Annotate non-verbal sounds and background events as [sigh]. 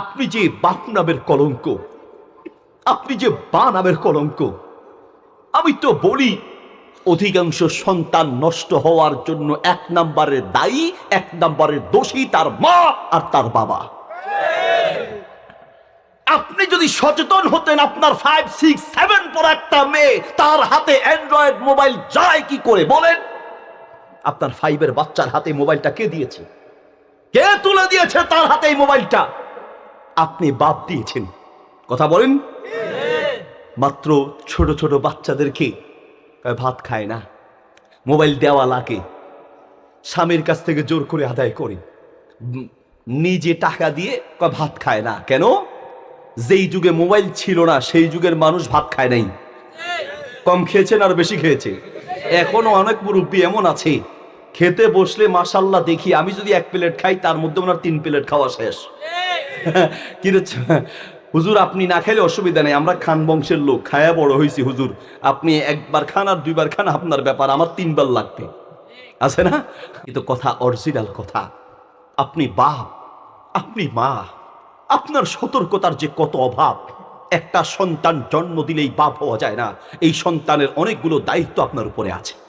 আপনি যে বাপ নামের কলঙ্ক, আপনি যে বা নামের কলঙ্ক, আমি তো বলি, অধিকাংশ সন্তান নষ্ট হওয়ার জন্য এক নম্বরের দায়ী, এক নম্বরের দোষী তার মা আর তার বাবা। আপনি যদি সচেতন হতেন, আপনার ফাইভ সিক্স সেভেন পর একটা মেয়ে তার হাতে অ্যান্ড্রয়েড মোবাইল যায় কি করে বলেন? আপনার ফাইভের বাচ্চার হাতে মোবাইলটা কে দিয়েছে? কে তুলে দিয়েছে তার হাতে এই মোবাইলটা আপনি বাপ দিয়েছেন। কথা বলেন। মাত্র ছোট ছোট বাচ্চাদেরকে ভাত খায় না। মোবাইল দেওয়া লাগে। স্বামীর কাছ থেকে জোর করে আদায় করে। নিজে টাকা দিয়ে ভাত খায় না। কেন? যেই যুগে মোবাইল ছিল না, সেই যুগের মানুষ ভাত খায় নাই। কম খেয়েছেন আর বেশি খেয়েছে এখনও অনেক মুরব্বী এমন আছে। খেতে বসলে মাসাল্লাহ দেখি, আমি যদি এক প্লেট খাই, তার মধ্যে ওনার তিন প্লেট খাওয়া শেষ। [laughs] কিন্তু হুজুর, আপনি না খেলে অসুবিধা নেই, আমরা খান বংশের লোক, খায়া বড় হয়েছি হুজুর। আপনি একবার খান আর দুইবার খান, আপনার ব্যাপার, আমার তিনবার লাগবে। আছে না? কিন্তু কথা অরিজিনাল কথা। আপনি বাপ, আপনি মা, আপনার সতর্কতার যে কত অভাব, একটা সন্তান জন্ম দিলেই বাপ হওয়া যায় না। এই সন্তানের অনেকগুলো দায়িত্ব আপনার উপরে আছে।